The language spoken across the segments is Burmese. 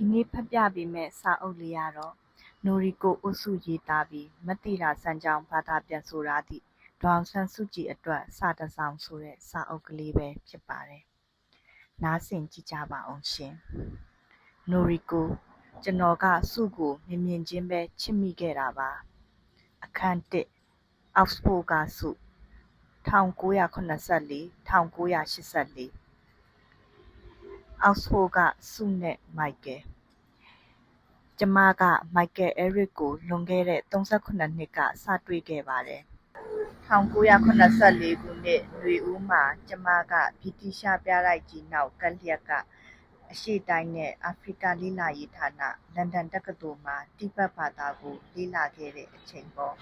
ဒီနေ့ဖတ်ပြပေးမယ့်စာအုပ်လေးကတော့နိုရီကိုအုပ်စုရေးသားပြီးမသီတာစံကြောင်းဘာသာပြန်ဆိုထားသည့်ဒေါ်အောင်ဆန်းစုကြည်အတွက်စာတစ်စောင်ဆိုတဲ့စာအုပ်ကလေးပဲဖြစ်ပါတယ်။နားဆင်ကြည့်ကြပါဦးရှင်။နိုရီကိုကျွန်တော်ကစုကိုမြင်မြင်ချင်းပဲချစ်မိခဲ့တာပါ။အခန်း1အောက်စဖို့ကစု1984 1984 အောက်စဖို့ကစုနဲ့ မိုက်ကယ် ကျမက မိုက်ကယ်အဲရစ်ကို လွန်ခဲ့တဲ့38နှစ်က စတွေ့ခဲ့ပါတယ်1984ခုနှစ် နွေဦးမှာ ကျမက ဗြိတိရှပြတိုက်ကြီးနောက်ကပ်လျက်က အရှေ့တိုင်းနဲ့ အာဖရိကလေ့လာရေးဌာန လန်ဒန်တက္ကသိုလ်မှာ တိဘက်ဘာသာကို လေ့လာခဲ့တဲ့အချိန်ပေါ့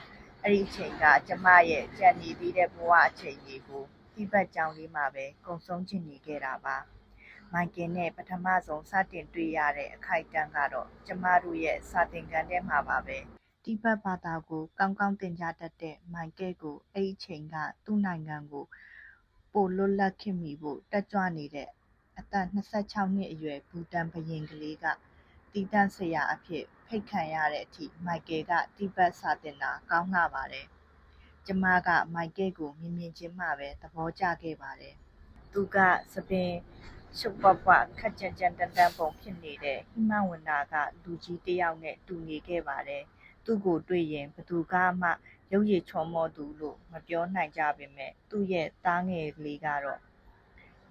အဲ့ဒီအချိန်က ကျမရဲ့ကြံနေသေးတဲ့ဘဝအချိန်တွေကို တိဘက်ကျောင်းလေးမှာပဲ ကုံဆုံးချင်နေခဲ့တာပါ မိုက်ကယ်နဲ့ပထမဆုံးစတင်တွေ့ရတဲ့အခိုက်အတန့်ကတော့ကျမတို့ရဲ့စာသင်ခန်းထဲမှာပါပဲတိဘက်ဘာသာကိုကောင်းကောင်းသင်ကြားတတ်တဲ့မိုက်ကယ်ကိုအဲ့ဒီအချိန်ကသူ့နိုင်ငံကိုပိုလွတ်လပ်ခင်မီဖို့တက်ကြွနေတဲ့အသက်26နှစ်အရွယ်ဘူတန်ဘရင်ကလေးကတီးတန့်ဆရာအဖြစ်ဖိတ်ခံရတဲ့အထိမိုက်ကယ်ကတိဘက်စာသင်တာကောင်းလှပါတယ်။ကျမကမိုက်ကယ်ကိုမြင်မြင်ချင်းမှပဲသဘောကျခဲ့ပါတယ်။သူကစပင် ရှုပ်ပွားပွားခက်ကြံကြံတန်တန်ပုံဖြစ်နေတဲ့ဟိမဝန္တာကလူကြီးတယောက်နဲ့တူနေခဲ့ပါတယ်။သူ့ကိုတွေ့ရင်ဘသူကမှရုပ်ရည်ချောမောသူလို့မပြောနိုင်ကြပေမဲ့သူ့ရဲ့သားငယ်ကလေးကတော့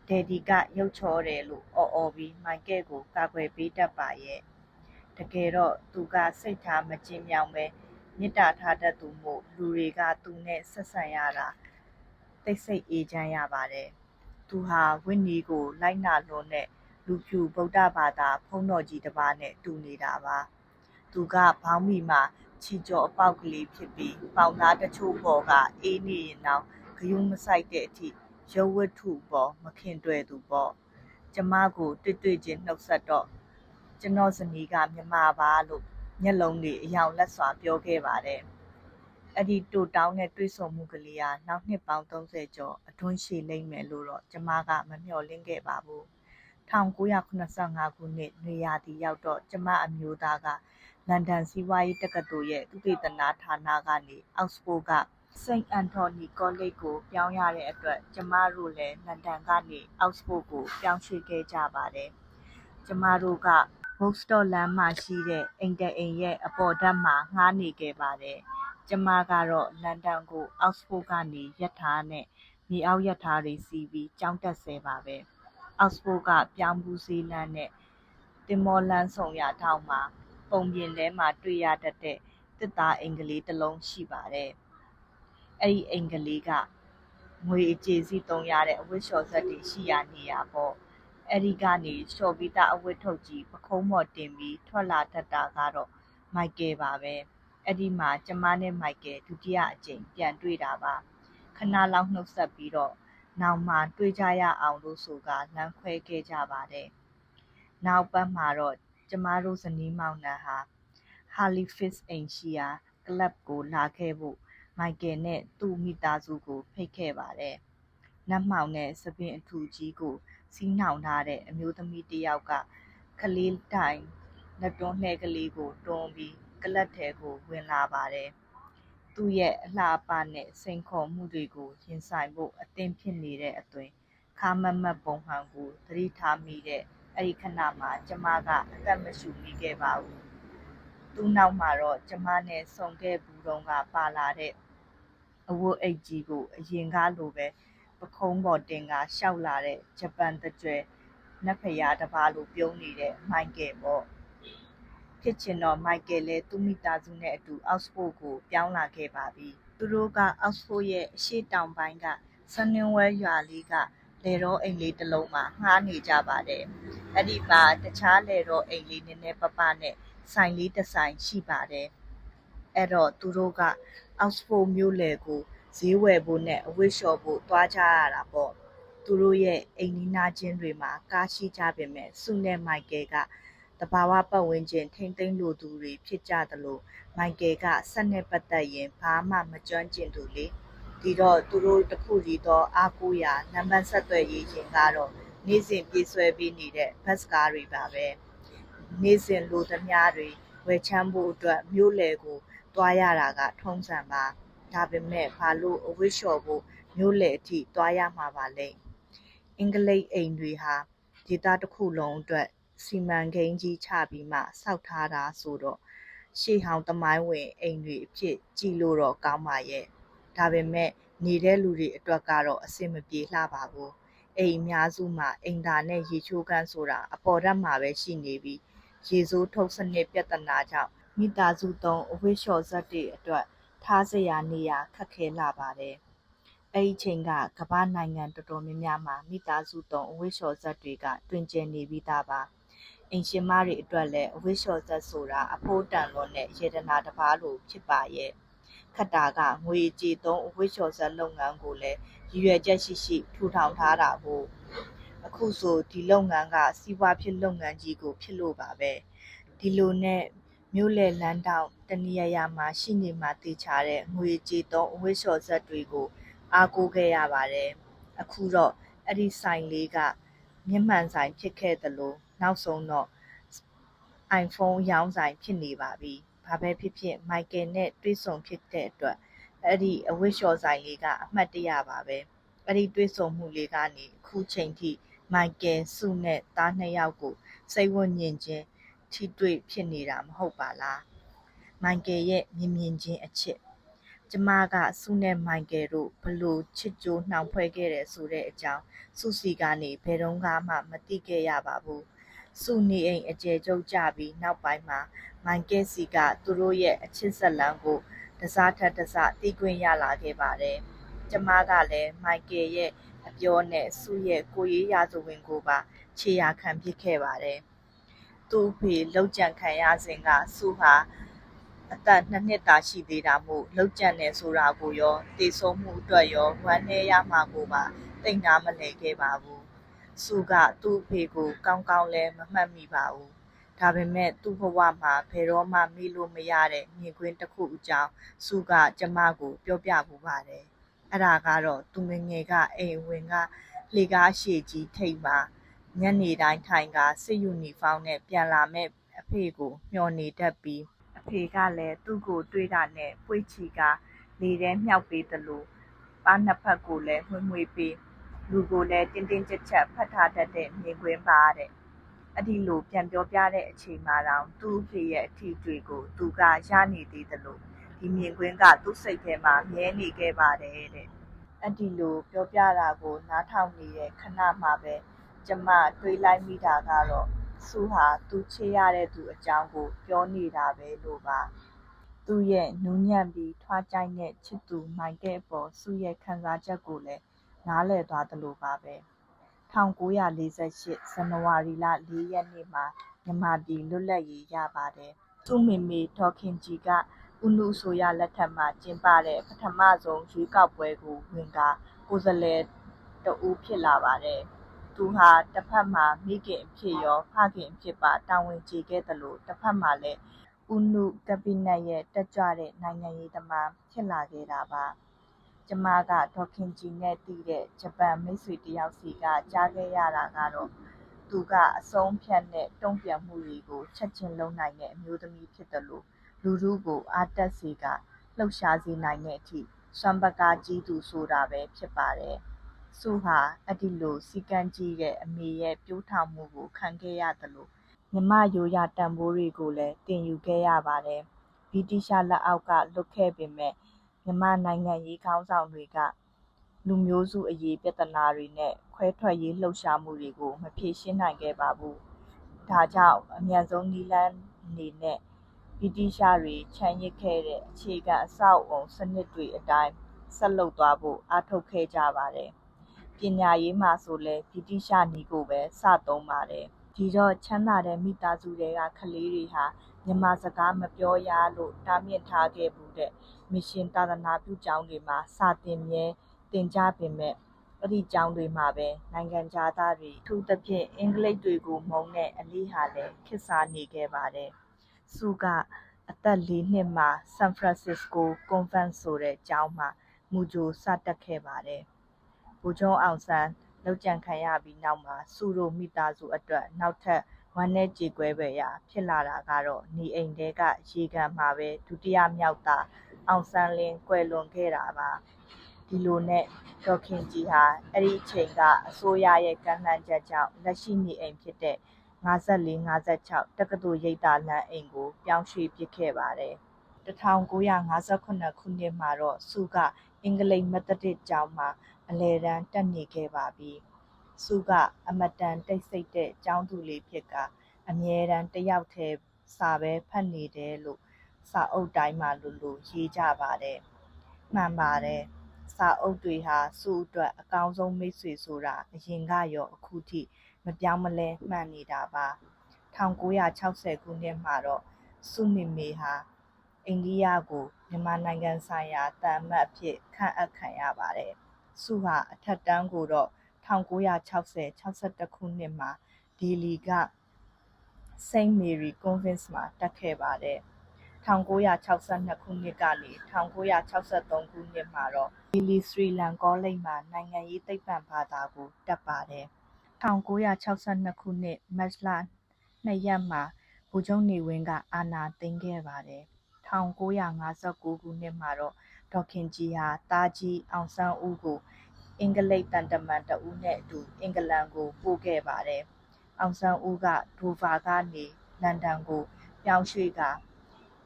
ဒယ်ဒီကရုပ်ချောတယ်လို့အော်အော်ပြီးမိုက်ကယ်ကိုကာကွယ်ပေးတတ်ပါရဲ့တကယ်တော့သူကစိတ်ထားမကျဉ်မြောင်ပဲမေတ္တာထားတတ်သူမို့လူတွေကသူနဲ့ဆက်ဆံရတာတိတ်ဆိတ်အေးချမ်းရပါတယ် သူဟာဝိနည်းကို လိုက်နာလွန်တဲ့လူဖြူဗုဒ္ဓဘာသာဖုံးတော်ကြီးတစ်ပါးနဲ့တူနေတာပါသူကဘောင်းမီမှာချီကျော်အပေါက်ကလေးဖြစ်ပြီးပေါင်သားတချို့ပေါ်ကအေးနေရင်တော့ဂယုံမဆိုင်တဲ့အထိရုပ်ဝတ္ထုပေါ်မခင်တွေ့သူပေါ့ကျမကိုတွေ့တွေ့ချင်းနှုတ်ဆက်တော့ကျွန်တော်ဇနီးကမြမပါလို့မျက်လုံးတွေအယောင်လက်စွာပြောခဲ့ပါတယ် အဲ့ဒီတူတောင်းတဲ့တွေးဆုံမှုကလေးဟာနောက်နှစ်ပေါင်း30ကျော်အတွန်းရှည်လိမ့်မယ်လို့တော့ကျမကမမျှော်လင့်ခဲ့ပါဘူး1985ခုနှစ်နွေရာသီရောက်တော့ကျမအမျိုးသားကလန်ဒန်စီးပွားရေးတက္ကသိုလ်ရဲ့သုတေသနဌာနကနေအောက်စဖို့ကစိန့်အန်တိုနီကောလိပ်ကိုပြောင်းရတဲ့အတွက်ကျမတို့လည်းလန်ဒန်ကနေအောက်စဖို့ကိုပြောင်းရွှေ့ခဲ့ကြပါတယ်။ကျမတို့ကဘုတ်စတော့လမ်းမှာရှိတဲ့အိမ်တအိမ်ရဲ့အပေါ်ဓာတ်မှာငှားနေခဲ့ပါတယ်။ ကျမကတော့လန်ဒန်ကို အောက်စဖို့ကနေ ရထားနဲ့မြေအောက်ရထားတွေစီးပြီးကျောင်းတက်ဆဲပါပဲ။အောက်စဖို့ကပြောင်းဘူးစေးလမ်းနဲ့တင်မောလန်းဆောင်ရထောက်မှာပုံပြင်ထဲမှာတွေ့ရတတ်တဲ့တစ်သားအင်္ဂလိပ်တစ်လုံးရှိပါတယ်။အဲ့ဒီအင်္ဂလိပ်ကငွေအကျေစီသုံးရတဲ့အဝတ်လျှော်ဆက်တွေရှိရာနေရာပေါ့။အဲ့ဒီကနေလျှော်ပြီးသားအဝတ်ထုတ်ကြီးပခုံးမော်တင်ပြီးထွက်လာတတ်တာကတော့မိုက်ကယ်ပါပဲ။ အဲ့ဒီမှာကျမနဲ့မိုက်ကယ်ဒုတိယအကြိမ်ပြန်တွေ့တာပါ။ခဏလောက်နှုတ်ဆက်ပြီးတော့နောက်မှတွေ့ကြရအောင်လို့ဆိုကလမ်းခွဲခဲ့ကြပါတယ်။နောက်ပတ်မှာတော့ကျမတို့ဇနီးမောင်နှံဟာ Halifax အိမ်ရှိရာကလပ်ကိုလာခဲ့ဖို့မိုက်ကယ်နဲ့သူ့မိသားစုကိုဖိတ်ခဲ့ပါတယ်။နတ်မှောင်နဲ့စပင်အထူကြီးကိုစီးနှောင်ထားတဲ့အမျိုးသမီးတယောက်ကကလေးတိုင်လက်တွန်းလှဲကလေးကိုတွန်းပြီး ကလပ်ထဲကိုဝင်လာပါတယ်။သူ့ရဲ့အလှအပနဲ့စိန်ခေါ်မှုတွေကိုရင်ဆိုင်ဖို့အသင့်ဖြစ်နေတဲ့အသွင်ခါမမတ်ပုံဟန်ကိုသတိထားမိတဲ့အဲ့ဒီခဏမှာကျမကအသက်မရှူမိခဲ့ပါဘူး။သူ့နောက်မှာတော့ကျမနဲ့ဆုံခဲ့ဘူးတုန်းကပါလာတဲ့အဝတ်အိတ်ကြီးကိုအရင်ကလိုပဲပခုံးပေါ်တင်ကရှောက်လာတဲ့ဂျပန်တကြွယ်နတ်ဖရာတစ်ပါးလိုပြုံးနေတဲ့မိုက်ကယ်ပေါ့။ ဖြစ်ချင်တော့မိုက်ကယ်လည်းသူ့မိသားစုနဲ့အတူအောက်စဖို့ကိုပြောင်းလာခဲ့ပါပြီ။သူတို့ကအောက်စဖို့ရဲ့အရှေ့တောင်ပိုင်းကဆန်နင်းဝဲရွာလေးကလယ်တော်အိမ်လေးတစ်လုံးမှာငှားနေကြပါတယ်။အဲ့ဒီမှာတခြားလယ်တော်အိမ်လေးနည်းနည်းပပနဲ့ဆိုင်လေးတစ်ဆိုင်ရှိပါတယ်။အဲ့တော့သူတို့ကအောက်စဖို့မြို့လယ်ကိုဈေးဝယ်ဖို့နဲ့အဝတ်လျှော်ဖို့သွားကြရတာပေါ့။သူတို့ရဲ့အိမ်နီးနားချင်းတွေမှာကားရှိကြပေမဲ့စုနဲ့မိုက်ကယ်ကတ ဘာဝပတ်ဝန်းကျင်ထိမ့်သိမ်းလိုသူတွေဖြစ်ကြသလိုမိုက်ကယ်ကဆက်နဲ့ပတ်သက်ရင်ဘာမှမကျွမ်းကျင်သူလေ။ဒီတော့သူတို့တခုစီသောအားကိုးရာနံပါတ်ဆက်သွယ်ရေးရင်ကတော့နေ့စဉ်ပြေးဆွဲပေးနေတဲ့ဘတ်စကားတွေပါပဲနေ့စဉ်လိုသမျှတွေဝယ်ချမ်းဖို့အတွက်မြို့လယ်ကိုသွားရတာကထုံးစံပါဒါပေမဲ့ဘာလို့အဝတ်လျှော်ဖို့မြို့လယ်အထိသွားရမှာပါလဲအင်္ဂလိပ်အိမ်တွေဟာဒေသတစ်ခုလုံးအတွက် စီမံကိန်းကြီးချပြီးမှစောက်ထားတာဆိုတော့ရှေးဟောင်းသမိုင်းဝင်အိမ်တွေအဖြစ်ကြည်လို့တော့ကောင်းပါရဲ့ဒါပေမဲ့နေတဲ့လူတွေအတွက်ကတော့အဆင်မပြေလှပါဘူးအိမ်အများစုမှာအိမ်သာနဲ့ရေချိုးကန်းဆိုတာအပေါ်ဓာတ်မှာပဲရှိနေပြီးရေဆိုးထုတ်စနစ်ပြဿနာကြောင့်မိသားစုသုံးအဝတ်လျှော်စက်တွေအတွက်ထားစရာနေရာခက်ခဲလာပါတယ်အဲ့ဒီချိန်ကကမ္ဘာနိုင်ငံတော်တော်များများမှာမိသားစုသုံးအဝတ်လျှော်စက်တွေကတွင်ကျယ်နေပြီးသားပါ အိမ်ရှင်မတွေအတွက်လည်းအဝတ်လျှော်စက်ဆိုတာအဖို့တန်လွန်တဲ့ရေဒနာတစ်ပါးလိုဖြစ်ပါရဲ့ခတ်တာကငွေကြေးသုံးအဝတ်လျှော်စက်လုပ်ငန်းကိုလည်းရည်ရွယ်ချက်ရှိရှိထူထောင်ထားတာကိုအခုဆိုဒီလုပ်ငန်းကစီးပွားဖြစ်လုပ်ငန်းကြီးကို ဖြစ်လို့ပါပဲဒီလိုနဲ့မြို့လယ်လမ်းတောင်တနေရာရာမှာရှိနေမှတေချာတဲ့ငွေကြေးသုံးအဝတ်လျှော်စက်တွေကိုအားကိုးခဲ့ရပါတယ်အခုတော့အဲ့ဒီဆိုင်လေးကမျက်မှန်ဆိုင်ဖြစ်ခဲ့သလို နောက်ဆုံးတော့ iPhone ရောင်းဆိုင်ဖြစ်နေပါပြီ။ဘာပဲဖြစ်ဖြစ်မိုက်ကယ်နဲ့တွေ့ဆုံဖြစ်တဲ့အတွက်အဲ့ဒီအဝတ်လျှော်ဆိုင်လေးကအမှတ်တရပါပဲ။အဲ့ဒီတွေ့ဆုံမှုလေးကနေအခုချိန်ထိမိုက်ကယ်စုနဲ့သားနှစ်ယောက်ကိုစိတ်ဝတ်ညစ်ခြင်းထိတွေ့ဖြစ်နေတာမဟုတ်ပါလား။မိုက်ကယ်ရဲ့မြင်မြင်ချင်းအချစ်ကျမကစုနဲ့မိုက်ကယ်တို့ဘလို့ချစ်ကြိုးနှောင်ဖွဲ့ခဲ့တယ်ဆိုတဲ့အကြောင်းစုစီကနေဘယ်တော့မှမသိခဲ့ရပါဘူး။ စုနေအိမ်အကျယ်ချုပ်ကြပြီးနောက်ပိုင်းမှာမိုက်ကယ်စီကသူတို့ရဲ့အချစ်ဇလံကိုတစားထက်တစားသိခွင့်ရလာခဲ့ပါတယ်။ကျမကလည်းမိုက်ကယ်ရဲ့အပြောနဲ့စုရဲ့ကိုရေးရာဇဝင်ကိုပါခြေရာခံဖြစ်ခဲ့ပါတယ်။သူ့အဖေလောက်ကြံခံရစဉ်ကစုဟာအသက်နှစ်နှစ်သာရှိသေးတာမို့လောက်ကြံနေဆိုတာကိုရောတည်ဆုံးမှုအတွက်ရောဝမ်းနည်းရမှာကိုပါသိနာမလဲခဲ့ပါဘူး စုကသူ့အဖေကို ကောင်းကောင်းလဲမမှတ်မိပါဘူးဒါပေမဲ့သူ့ဘဝမှာဘယ်တော့မှမေ့လို့မရတဲ့မြင်ကွင်းတစ်ခုအကြောင်းစုကကျမကို ပြောပြပူပါတယ်အဲ့ဒါကတော့သူငယ်ငယ်ကအိမ်ဝင်ကလေကားရှည်ကြီးထိတ်မှာညနေတိုင်းထိုင်ကစစ်ယူနီဖောင်းနဲ့ပြန်လာမဲ့အဖေကိုမျှော်နေတတ်ပြီးအဖေကလည်းသူ့ကိုတွေးတာနဲ့ပွေ့ချီကလေထဲမြောက်ပေးသလိုပါးနှစ်ဖက်ကိုလည်းမှွေ့မှွေ့ပေး လူကိုလည်းတင်းတင်းကြပ်ကြပ်ဖတ်ထားတတ်တဲ့မြင်ကွင်းပါတဲ့အဲ့ဒီလိုပြန်ပြောပြတဲ့အချိန်မှတော့သူ့အဖေရဲ့အထီးတွေကိုသူကရနေသေးသလိုဒီမြင်ကွင်းကသူ့စိတ်ထဲမှာမြဲနေခဲ့ပါတယ်တဲ့အဲ့ဒီလိုပြောပြတာကိုနားထောင်နေတဲ့ခဏမှပဲကျမတွေးလိုက်မိတာကတော့စုဟာသူချေရတဲ့သူအကြောင်းကို ပြောနေတာပဲလို့ပါသူ့ရဲ့နူးညံ့ပြီးထွားကြိုက်တဲ့ချစ်သူမိုင်တဲ့အပေါ်စုရဲ့ခံစားချက်ကိုလည်း နားလည်သွားသလိုပါပဲ1948ဇန်နဝါရီလ4ရက်နေ့မှာမြန်မာပြည်လွတ်လပ်ရေးရပါတယ်သူ့မေမေဒေါ်ခင်ကြည်ကဦးနုအစိုးရလက်ထက်မှာကျင်းပတဲ့ပထမဆုံးရွေးကောက်ပွဲကိုဝင်ကာကိုယ်စားလှယ်တဦးဖြစ်လာပါတယ်သူဟာတစ်ဖက်မှာမိခင်အဖြစ်ရောဖခင်အဖြစ်ပါတာဝန်ကျေခဲ့သလိုတစ်ဖက်မှာလည်းဦးနုကက်ဘိနက်ရဲ့တက်ကြွတဲ့နိုင်ငံရေးသမားဖြစ်လာခဲ့တာပါ ကျမကဒေါ်ခင်ကြည်နဲ့တည်တဲ့ဂျပန်မိတ်ဆွေတယောက်စီကကြားခဲ့ရတာကတော့သူကအဆုံးဖြတ်နဲ့တုံ့ပြန်မှုတွေကိုချက်ချင်းလုပ်နိုင်တဲ့အမျိုးသမီးဖြစ်တယ်လို့လူထုကိုအားတက်စေကလှုပ်ရှားစေနိုင်တဲ့အထိစွမ်းပကားကြီးသူဆိုတာပဲဖြစ်ပါတယ်။စုဟာအဲ့ဒီလိုစီကံကြီးတဲ့အမေရဲ့ပြိုးထောင်မှုကိုခံခဲ့ရတယ်လို့မြမရိုးရတန်ဖိုးတွေကိုလည်းတင်ယူခဲ့ရပါတယ်။ဗြိတိရှလက်အောက်ကလွတ်ခဲ့ပေမဲ့ မြန်မာနိုင်ငံရေးခေါင်းဆောင်တွေက လူမျိုးစုအရေးပြဿနာတွေနဲ့ ခွဲထွက်ရေးလှုပ်ရှားမှုတွေကို မဖြေရှင်းနိုင်ခဲ့ပါဘူး။ဒါကြောင့် အမြန်ဆုံးနည်းလမ်းအနေနဲ့ ဗြိတိသျှတွေ ချန်ရစ်ခဲ့တဲ့ အခြေခံအဆောက်အအုံစနစ်တွေအတိုင်း ဆက်လုပ်သွားဖို့ အားထုတ်ခဲ့ကြပါတယ်။ပညာရေးမှာဆိုလည်း ဗြိတိသျှနည်းကိုပဲ စသုံးပါတယ်။ဒီတော့ ချမ်းသာတဲ့မိသားစုထဲက ကလေးတွေဟာ မြန်မာစကားမပြောရလို့တားမြစ်ထားခဲ့ဖူးတဲ့မစ်ရှင်သာသနာပြုကျောင်းတွေမှာစာသင်မြဲသင်ကြားပေမဲ့အဲ့ဒီကျောင်းတွေမှာပဲနိုင်ငံခြားသားတွေအထူးသဖြင့်အင်္ဂလိပ်တွေကိုမုန်းတဲ့အလေးဟာလည်းခေတ်စားနေခဲ့ပါတယ်။စုကအသက်၄နှစ်မှာဆန်ဖရန်စစ္စကိုကွန်ဗန့်ဆိုတဲ့ကျောင်းမှာမူကြိုစတက်ခဲ့ပါတယ်။ဗိုလ်ချုပ်အောင်ဆန်းလုပ်ကြံခံရပြီးနောက်မှာစုတို့မိသားစုအတွက်နောက်ထပ် ဝမ်းနည်းကြေကွဲဖွယ်ရာဖြစ်လာတာကတော့နေအိမ်ထဲကရေကန်မှာပဲဒုတိယမြောက်သားအောင်ဆန်းလင်းကွယ်လွန်ခဲ့တာပါ။ဒီလိုနဲ့ဒေါ်ခင်ကြည်ဟာအဲဒီအချိန်ကအစိုးရရဲ့ကမ်းလှမ်းချက်ကြောင့်လက်ရှိနေအိမ်ဖြစ်တဲ့၅၄-၅၆တက္ကသိုလ်ရိပ်သာလမ်းအိမ်ကိုပြောင်းရွှေ့ပစ်ခဲ့ပါတယ်။၁၉၅၇ခုနှစ်မှာတော့စုကအင်္ဂလိပ်မက်သဒစ်ကျောင်းမှာအလယ်တန်းတက်နေခဲ့ပါပြီ။ စုကအင်မတန်တိတ်ဆိတ်တဲ့ကျောင်းသူလေးဖြစ်ကာအမြဲတမ်းတစ်ယောက်တည်းစာပဲဖတ်နေတယ်လို့စာအုပ်တိုင်းမှာလိုလိုရေးကြပါတယ်။မှန်ပါတယ်။စာအုပ်တွေဟာစုအတွက်အကောင်းဆုံးမိတ်ဆွေဆိုတာအရင်ကရောအခုထိမပြောင်းမလဲမှန်နေတာပါ။၁၉၆၀ခုနှစ်မှာတော့စုမေမေဟာအိန္ဒိယကိုမြန်မာနိုင်ငံဆိုင်ရာသံအမတ်အဖြစ်ခန့်အပ်ခံရပါတယ်။စုဟာအထက်တန်းကိုတော့ ၁၉၆၀-၆၁ခုနှစ်မှာ ဒေလီက St. Mary Convent မှာတက်ခဲ့ပါတယ်။၁၉၆၂ခုနှစ်ကနေ၁၉၆၃ခုနှစ်မှာတော့ ဒေလီစရီလန်ကောလိပ်မှာ နိုင်ငံရေးသိပ္ပံဘာသာကို တက်ပါတယ်။၁၉၆၂ခုနှစ် မတ်လ ၂ ရက်မှာ ဗိုလ်ချုပ်နေဝင်းက အာဏာသိမ်းခဲ့ပါတယ်။၁၉၅၉ခုနှစ်မှာတော့ ဒေါ်ခင်ကြည်ဟာ သားကြီး အောင်ဆန်းဦးကို အင်္ဂလိပ်သံတမန်တစ်ဦးနဲ့အတူအင်္ဂလန်ကိုပို့ခဲ့ပါတယ်။အောင်ဆန်းဦးကဒိုဗာကနေလန်ဒန်ကိုပြောင်းရွှေ့ကာ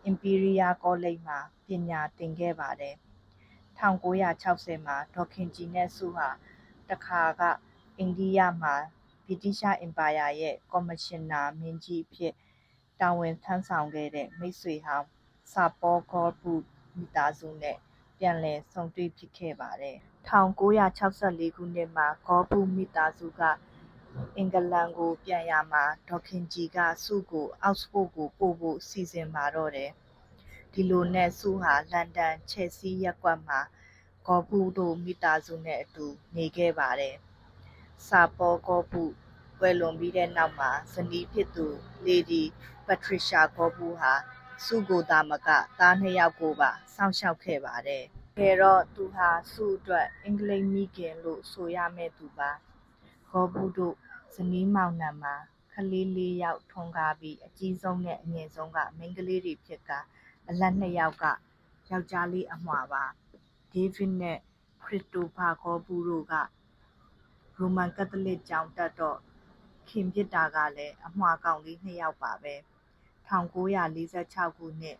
အင်ပီးရီးယားကောလိပ်မှာပညာသင်ခဲ့ပါတယ်။၁၉၆၀မှာဒေါ်ခင်ကြည်နဲ့စုဟာတခါကအိန္ဒိယမှာဗြိတိသျှအင်ပါယာရဲ့ကော်မရှင်နာမင်းကြီးအဖြစ်တာဝန်ထမ်းဆောင်ခဲ့တဲ့မိတ်ဆွေဟောင်းဆာပေါကောပုမိသားစုနဲ့ပြန်လည်ဆုံတွေ့ဖြစ်ခဲ့ပါတယ်။ ၁၉၆၄ခုနှစ်မှာ ဂေါပုမိသားစုက အင်္ဂလန်ကိုပြန်ရာမှာ ဒေါ်ခင်ကြည်ကစုကို အောက်စ်ဖို့ကိုပို့ဖို့ စီစဉ်ပါတော့တယ်။ဒီလိုနဲ့စုဟာ လန်ဒန် ချယ်ဆီးရပ်ကွက်မှာ ဂေါပုတို့ မိသားစုနဲ့အတူ နေခဲ့ပါတယ်။ဆာပေါကောပုကွယ်လွန်ပြီးတဲ့နောက်မှာ ဇနီးဖြစ်သူ လေဒီပတ်ထရီရှာ ဂေါပုဟာစုကိုသာမက သားနှစ်ယောက်ကိုပါ စောင့်ရှောက်ခဲ့ပါတယ်။ တကယ်တော့ သူဟာစုအတွက် အင်္ဂလိပ်မိခင်လို့ဆိုရမယ့်သူပါ။ဂေါပုတို့ ဇနီးမောင်နှံမှာ ကလေး လေးယောက်ထွန်းကားပြီး အကြီးဆုံးနဲ့ အငယ်ဆုံးက မိန်းကလေးတွေဖြစ်ကာ အလတ်နှစ်ယောက်က ယောက်ျားလေးအမွှာပါ။ဒေးဗစ်နဲ့ ခရစ်တိုဖာဂေါပုတို့က ရိုမန်ကက်သလစ်ကျောင်းတက်တော့ ခင်ဖြစ်တာကလည်း အမွှာကောင်လေးနှစ်ယောက်ပါပဲ။၁၉၄၆ ခုနှစ်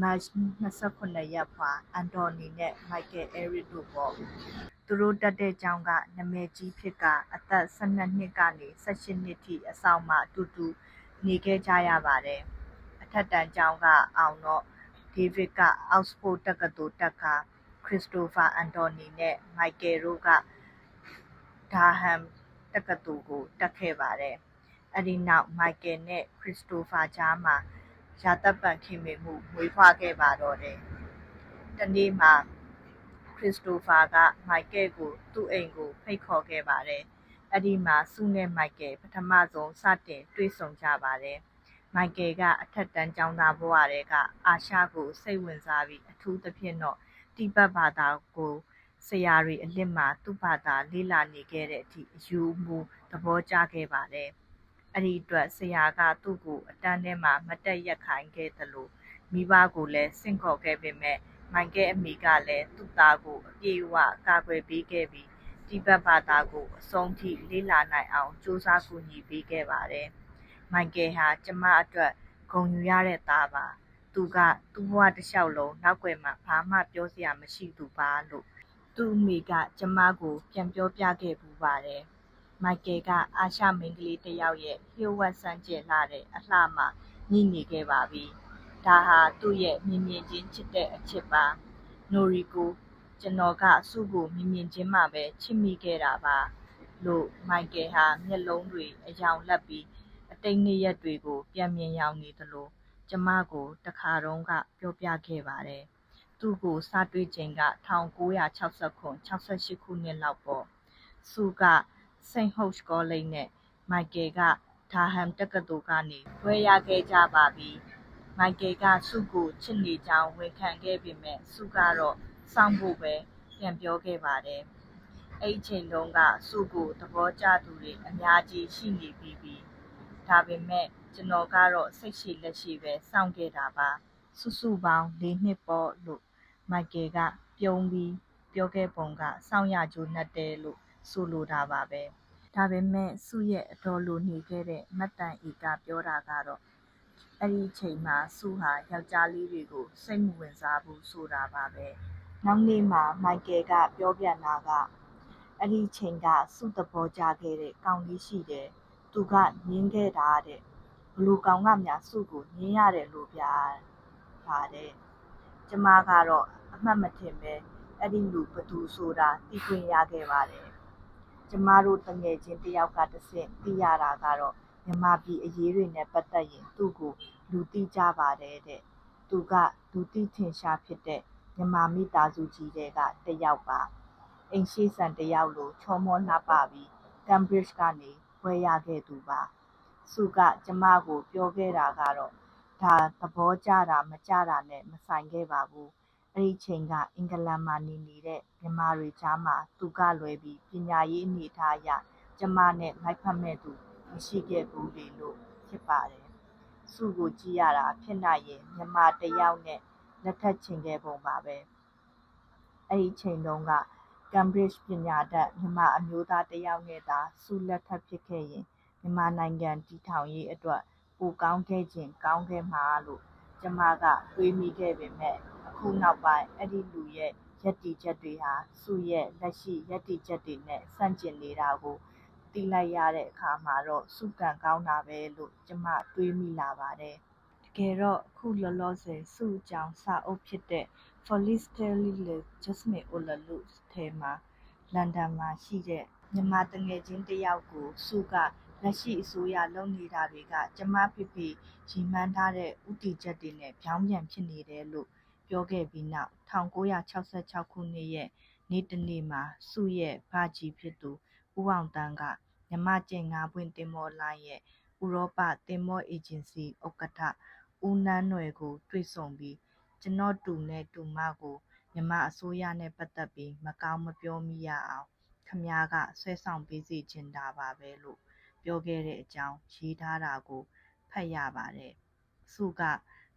မတ်၂၇ရက်မှာ အန်တိုနီနဲ့ မိုက်ကယ်အဲရစ်တို့ပေါ့။သူတို့တက်တဲ့ကျောင်းက နာမည်ကြီးဖြစ်ကာ အသက်၁၂နှစ်ကနေ၁၈နှစ်ထိ အဆောင်မှာ အတူတူနေခဲ့ကြရပါတယ်။အထက်တန်းကျောင်းကအောင်တော့ ဒေးဗစ်က အောက်စ်ဖို့တက္ကသိုလ်တက်ကာ ခရစ္စတိုဖာအန်တိုနီနဲ့ မိုက်ကယ်တို့က ဒါဟမ်တက္ကသိုလ်ကို တက်ခဲ့ပါတယ်။အဲဒီနောက် မိုက်ကယ်နဲ့ ခရစ္စတိုဖာကြားမှာ ရာသက်ပန်ခင်မင်မှုမွေးဖွားခဲ့ပါတော့တယ်။တနေ့မှာခရစ္စတိုဖာကမိုက်ကယ်ကိုသူ့အိမ်ကိုဖိတ်ခေါ်ခဲ့ပါတယ်။အဲဒီမှာစုနဲ့မိုက်ကယ်ပထမဆုံးစတင်တွေ့ဆုံကြပါတယ်။မိုက်ကယ်ကအထက်တန်းကျောင်းသားဘဝထဲကအာရှကိုစိတ်ဝင်စားပြီးအထူးသဖြင့်တော့တိဘက်ဘာသာကိုဆရာတွေအလစ်မှာသူ့ဘာသာလေ့လာနေခဲ့တဲ့အထိအယူမူသဘောကျခဲ့ပါတယ်။ အဲဒီအတွက်ဆရာကသူ့ကိုအတန်းထဲမှာမတက်ရက်ခိုင်းခဲ့သလိုမိဘကိုလည်းဆင့်ခေါ်ခဲ့ပေမဲ့မိုက်ကယ်အမေကလည်းသူ့သားကိုအပြည့်အဝကာကွယ်ပေးခဲ့ပြီးတိဘက်ဘာသာကိုအဆုံးထိလေ့လာနိုင်အောင်ကြိုးစားကူညီပေးခဲ့ပါတယ်။မိုက်ကယ်ဟာကျမအတွက်ဂုဏ်ယူရတဲ့သားပါ။သူကသူ့ဘဝတစ်လျှောက်လုံးနောက်ကွယ်မှာဘာမှပြောစရာမရှိသူပါလို့သူ့အမေကကျမကိုပြန်ပြောပြခဲ့ဖူးပါတယ်။ မိုက်ကယ်ကအာရှမိန်းကလေးတစ်ယောက်ရဲ့လျှို့ဝှက်ဆန်းကျယ်လှတဲ့အလှမှာညှိနေခဲ့ပါပြီ။ဒါဟာသူ့ရဲ့မြင်မြင်ချင်းချစ်တဲ့အချစ်ပါ။နိုရီကိုကျွန်တော်ကစုကိုမြင်မြင်ချင်းမှပဲချစ်မိခဲ့တာပါလို့မိုက်ကယ်ဟာမျက်လုံးတွေအယောင်လပ်ပြီးအတိတ်နေ့ရက်တွေကိုပြန်မြင်ယောင်နေသလိုကျမကိုတခါတုန်းကပြောပြခဲ့ပါတယ်။သူ့ကိုစတွေ့ချိန်က၁၉၆၇-၆၈ခုနှစ်လောက်ပေါ့။စုက St. Hughes ကောလိပ်နဲ့မိုက်ကယ်ကဒါဟမ်တက္ကသိုလ်ကနေဘွဲ့ရခဲ့ကြပါပြီ။မိုက်ကယ်ကစုကိုချစ်နေကြောင်းဝန်ခံခဲ့ပေမဲ့စုကတော့စောင့်ဖို့ပဲပြန်ပြောခဲ့ပါတယ်။အဲဒီအချိန်တုန်းကစုကိုသဘောကျသူတွေအများကြီးရှိနေပြီးပြီဒါပေမဲ့ကျွန်တော်ကတော့စိတ်ရှိလက်ရှိပဲစောင့်ခဲ့တာပါစုစုပေါင်း၄နှစ်ပေါ့လို့မိုက်ကယ်ကပြုံးပြီးပြောခဲ့ပုံကစောင့်ရကြိုးနှက်တယ်လို့ ဆိုလိုတာပါပဲဒါပေမဲ့စုရဲ့အတော်လိုနေခဲ့တဲ့မတ်တန်ဤကပြောတာကတော့အဲ့ဒီအချိန်မှာစုဟာယောက်ျားလေးတွေကိုစိတ်မဝင်စားဘူးဆိုတာပါပဲနောက်နေ့မှာမိုက်ကယ်ကပြောပြန်တာကအဲ့ဒီအချိန်ကစုသဘောကျခဲ့တဲ့ကောင်လေးရှိတယ်သူကငင်းခဲ့တာတဲ့ဘလူကောင်ကများစုကိုငင်းရတယ်လို့ပြပါတယ်ကျမကတော့အမှတ်မထင်ပဲအဲ့ဒီလူဘသူဆိုတာသိခွင့်ရခဲ့ပါတယ် ကျမတို့တငယ်ချင်းတယောက်ကတဆင့်သိရတာကတော့မြမပြည်အရေးတွေနဲ့ပတ်သက်ရင်သူ့ကိုလူသိကြပါတယ်တဲ့သူကလူသိထင်ရှားဖြစ်တဲ့မြမမိသားစုကြီးတွေကတယောက်ပါအိမ်ရှိဆန်တယောက်လိုချောမောလှပပြီး Cambridge ကနေဘွဲရခဲ့သူပါစုကကျမကိုပြောခဲ့တာကတော့ဒါသဘောကျတာမကျတာနဲ့မဆိုင်ခဲ့ပါဘူး အဲ့ဒီချိန်ကအင်္ဂလန်မှာနေနေတဲ့မြန်မာတွေကြားမှာသူကလွယ်ပြီးပညာရေးအနေအထားအရကျမနဲ့လိုက်ဖက်မဲ့သူမရှိခဲ့ဘူးလေလို့ဖြစ်ပါတယ်စုကိုကြည့်ရတာဖြစ်နိုင်ရင်မြန်မာတယောက်နဲ့လက်ထပ်ချင်ခဲ့ပုံပါပဲအဲ့ဒီချိန်တုန်းက Cambridge ပညာတတ်မြန်မာအမျိုးသားတယောက်နဲ့သာစုလက်ထပ်ဖြစ်ခဲ့ရင်မြန်မာနိုင်ငံတည်ထောင်ရေးအတွက်ပိုကောင်းခဲ့ခြင်းကောင်းခဲ့မှာလို့ကျမကတွေးမိခဲ့ပေမဲ့ အခုနောက်ပိုင်းအဲ့ဒီလူရဲ့ရပ်တည်ချက်တွေဟာစုရဲ့လက်ရှိရပ်တည်ချက်တွေနဲ့ဆန့်ကျင်နေတာကိုသိလိုက်ရတဲ့အခါမှာတော့စုကံကောင်းတာပဲလို့ကျမတွေးမိလာပါတယ်တကယ်တော့အခုလောလောဆယ်စုအကြောင်းစာအုပ်ဖြစ်တဲ့ Folisterile Jasmine Olalu ထဲမှာလန်ဒန်မှာရှိတဲ့မြန်မာတငယ်ချင်းတယောက်ကိုစုကလက်ရှိအစိုးရလုပ်နေတာတွေက ကျမဖေဖေရည်မှန်းထားတဲ့ဦးတည်ချက်တွေနဲ့ပြောင်းပြန်ဖြစ်နေတယ်လို့ ပြောခဲ့ပြီးနောက်1966ခုနှစ်ရဲ့နေ့တစ်နေ့မှာစုရဲ့ဖကြီးဖြစ်သူဦးအောင်တန်းကမြမကျင်ငါးပွင့်တင်မောလိုင်းရဲ့ဥရောပတင်မောအေဂျင်စီဥက္ကဋ္ဌဦးနန်းနွယ်ကိုတွေ့ဆုံပြီးကျွန်တော်တူနဲ့တူမကိုမြမအစိုးရနဲ့ပတ်သက်ပြီးမကောင်းမပြောမိရအောင်ခမားကဆွဲဆောင်ပေးစီချင်တာပါပဲလို့ပြောခဲ့တဲ့အကြောင်းရေးထားတာကိုဖတ်ရပါတယ်။စုက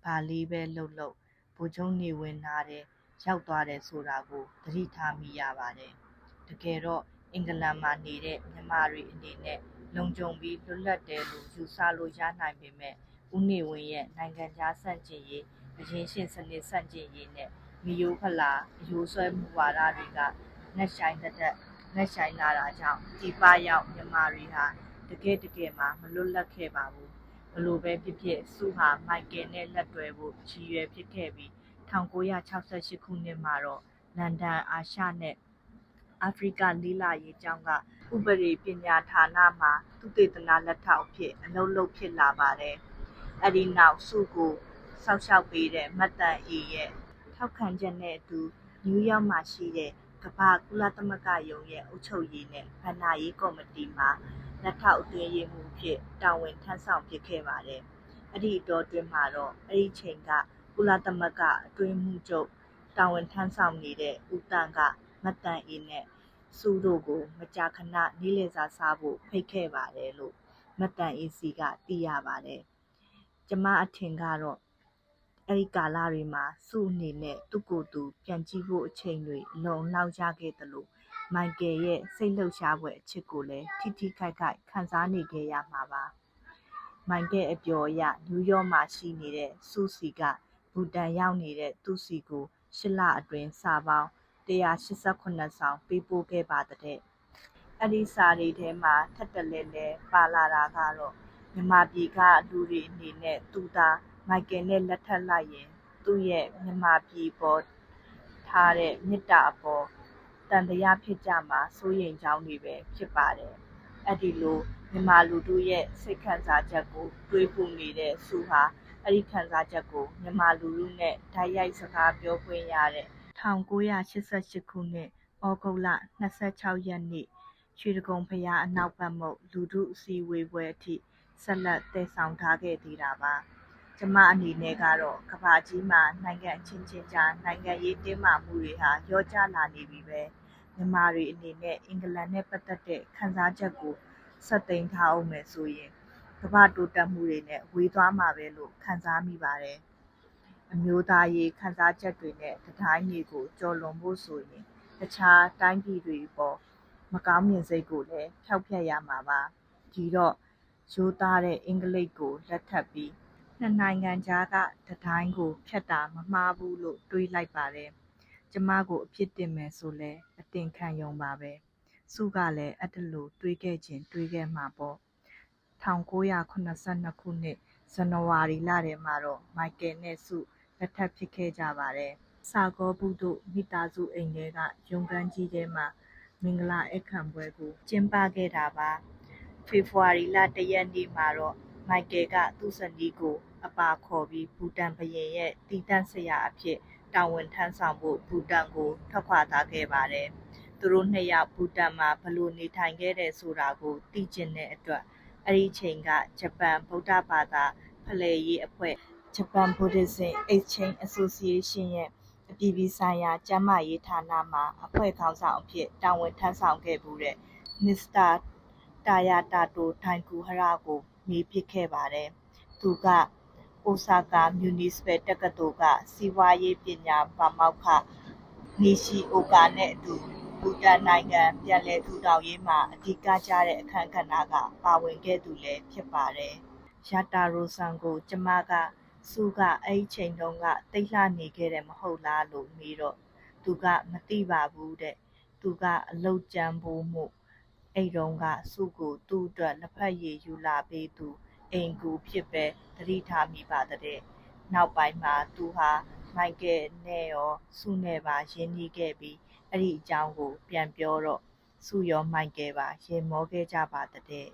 ဘာလေးပဲလှုပ်လှုပ် ဗိုလ်ချုပ်နေဝင်နာတဲ့ရောက်သွားတယ်ဆိုတာကိုသတိထားမိရပါတယ်။တကယ်တော့အင်္ဂလန်မှာနေတဲ့မြန်မာတွေအနေနဲ့လုံခြုံပြီးလွတ်လပ်တယ်လို့ယူဆလို့ရနိုင်ပေမဲ့ဦးနေဝင်းရဲ့နိုင်ငံခြားဆန့်ကျင်ရေးအရင်ရှင်းစနစ်ဆန့်ကျင်ရေးနဲ့မီယိုဖလာအယိုးဆွဲမှုဝါဒတွေကနှက်ဆိုင်တဲ့နှက်ဆိုင်လာတာကြောင့်ဒီပရောက်မြန်မာတွေဟာတကယ်တကယ်မှမလွတ်လပ်ခဲ့ပါဘူး ဘလို့ပဲဖြစ်ဖြစ်စုဟာမိုက်ကယ်နဲ့လက်တွဲဖို့ရည်ရွယ်ဖြစ်ခဲ့ပြီး1968ခုနှစ်မှာတော့လန်ဒန်အာရှနဲ့အာဖရိကလေးလာရေးကျောင်းကဥပဒေပညာဌာနမှာသုတေသနလက်ထောက်ဖြစ်အလုပ်လုပ်ဖြစ်လာပါတယ်။အဲဒီနောက်စုကိုစောက်ရှောက်ပေးတဲ့မတ်တန်အီရဲ့ထောက်ခံချက်နဲ့အတူနယူးယောက်မှာရှိတဲ့ကမ္ဘာကုလသမဂ္ဂယုံရဲ့အုပ်ချုပ်ရေးနဲ့ဗဏ္ဍာရေးကော်မတီမှာလက်ထောက်အတွင်းရေးမှူး ဖြစ်တာဝန်ထမ်းဆောင်ဖြစ်ခဲ့ပါတယ်။အဲ့ဒီအတော်အတွင်းမှာတော့အဲ့ဒီချိန်ကကုလသမဂ္ဂအတွင်းမှုချုပ်တာဝန်ထမ်းဆောင်နေတဲ့ဦးတန်ကမတန်အေးနဲ့စုတို့ကို မကြာခဏနေလေစာစားဖို့ဖိတ်ခဲ့ပါတယ်လို့မတန်အေးစီကသိရပါတယ်။ကျမအထင်ကတော့အဲ့ဒီကာလတွေမှာစုအနေနဲ့သူ့ကိုယ်သူပြန်ကြည့်ဖို့အချိန်တွေအလုံလောက်ရခဲ့တယ်လို့ မိုက်ကယ်ရဲ့စိတ်လှုပ်ရှားပွဲအချစ်ကိုလည်းထိထိခိုက်ခိုက်ခံစားနေခဲ့ရမှာပါ။မိုက်ကယ်အပျော်အရနယူးယောက်မှာရှိနေတဲ့စူစီကဘူတန်ရောက်နေတဲ့သူ့စီကိုရှစ်လအတွင်းစာပေါင်း189ဆောင်ပေးပို့ခဲ့ပါတဲ့။အဲ့ဒီစာတွေထဲမှာထက်တလဲလဲပါလာတာကတော့မြန်မာပြည်ကလူတွေအနေနဲ့သူသားမိုက်ကယ်နဲ့လက်ထပ်လိုက်ရင်သူ့ရဲ့မြန်မာပြည်ပေါ်ထားတဲ့မေတ္တာအပေါ် သံသယဖြစ်ကြမှာစိုးရိမ်ကြောင်းတွေပဲဖြစ်ပါတယ်။အဲ့ဒီလိုမြန်မာလူထုရဲ့စိတ်ခံစားချက်ကိုတွေးပူနေတဲ့စုဟာအဲ့ဒီခံစားချက်ကိုမြန်မာလူထုနဲ့ဓာတ်ရိုက်စကားပြောခွင့်ရတဲ့1988ခုနှစ်ဩဂုတ်လ26ရက်နေ့ရွှေဒဂုံဘုရားအနောက်ဘက်မုတ်လူထုအစည်းအဝေးပွဲအထိဆက်လက်တည်ဆောင်ထားခဲ့သေးတာပါ။ကျမအနေနဲ့ကတော့ကမ္ဘာကြီးမှာနိုင်ငံအချင်းချင်းကြားနိုင်ငံရေးတင်းမာမှုတွေဟာလျော့ကျလာနေပြီပဲ မြန်မာတွေအနေနဲ့ အင်္ဂလန်နဲ့ပတ်သက်တဲ့ ခံစားချက်ကို ဆက်သိမ်းထားအောင်မယ်ဆိုရင် ကမ္ဘာတိုးတက်မှုတွေနဲ့ ဝေးသွားမှာပဲလို့ ခံစားမိပါတယ်။အမျိုးသားရေးခံစားချက်တွေနဲ့တတိုင်းတွေကို ကျော်လွန်ဖို့ဆိုရင် တခြားတိုင်းပြည်တွေပေါ် မကောင်းမြင်စိတ်ကိုလည်း ဖျောက်ဖျက်ရမှာပါ။ဒီတော့ ရိုးသားတဲ့အင်္ဂလိပ်ကို လက်ထပ်ပြီး နှစ်နိုင်ငံကြားကတတိုင်းကိုဖျက်တာမမှားဘူးလို့ တွေးလိုက်ပါတယ်။ ကျမကိုအပြစ်တင်မယ်ဆိုလဲအတင်ခံရုံပါပဲ။စုကလည်းအဲ့ဒီလိုတွေးခဲ့ချင်တွေးခဲ့မှာပေါ့။၁၉၇၂ခုနှစ်ဇန်နဝါရီလထဲမှာတော့မိုက်ကယ်နဲ့စုလက်ထပ်ဖြစ်ခဲ့ကြပါတယ်။စာကောဘုတို့မိသားစုအိမ်ထဲကရုံးခန်းကြီးထဲမှာမင်္ဂလာဧည့်ခံပွဲကိုကျင်းပခဲ့တာပါ။ဖေဖော်ဝါရီလ၁ရက်နေ့မှာတော့မိုက်ကယ်ကသူ့ဇနီးကို အပါခေါ်ပြီးဘူတန်ဘုရင်ရဲ့သီးသန့်ဆရာအဖြစ် တာဝန်ထမ်းဆောင်ဖို့ဘူတန်ကိုထွက်ခွာသွားခဲ့ပါတယ်။သူတို့နှစ်ယောက်ဘူတန်မှာဘယ်လိုနေထိုင်ခဲ့တယ်ဆိုတာကိုသိချင်တဲ့အတွက်အဲ့ဒီအချိန်ကဂျပန်ဗုဒ္ဓဘာသာဖလှယ်ရေးအဖွဲ့ Japan Buddhism Exchange Association ရဲ့အပြည်ပြည်ဆိုင်ရာကျန်းမာရေးဌာနမှာအဖွဲ့ခေါင်းဆောင်အဖြစ်တာဝန်ထမ်းဆောင်ခဲ့ဖူးတဲ့ Mr. Tayatato Daikuhara ကိုမေးဖြစ်ခဲ့ပါတယ်။သူက အိုဆာကာမြူနီစပယ်တက္ကသိုလ်ကစီးပွားရေးပညာပါမောက္ခနီရှီအိုကာနဲ့အတူဘူတန်နိုင်ငံပြန်လည်ထူထောင်ရေးမှာအဓိကကျတဲ့အခန်းကဏ္ဍကပါဝင်ခဲ့သူလည်းဖြစ်ပါတယ်။ယာတာရိုဆန်ကိုကျမကစုကအဲ့ဒီချိန်တုန်းကတိတ်လှနေခဲ့တယ်မဟုတ်လားလို့မေးတော့သူကမသိပါဘူးတဲ့။သူကအလုပ်ကြမ်းဖို့မှုအဲ့တုန်းကစုကိုသူ့အတွက်လက်ဖက်ရည်ယူလာပေးသူ အိမ်ကူဖြစ်ပဲသတိထားမိပါတဲ့။နောက်ပိုင်းမှာသူဟာမိုက်ကယ်နဲ့ရောစုနဲ့ပါရင်းနှီးခဲ့ပြီးအဲ့ဒီအကြောင်းကို ပြန်ပြောတော့စုရောမိုက်ကယ်ပါရင်မောခဲ့ကြပါတဲ့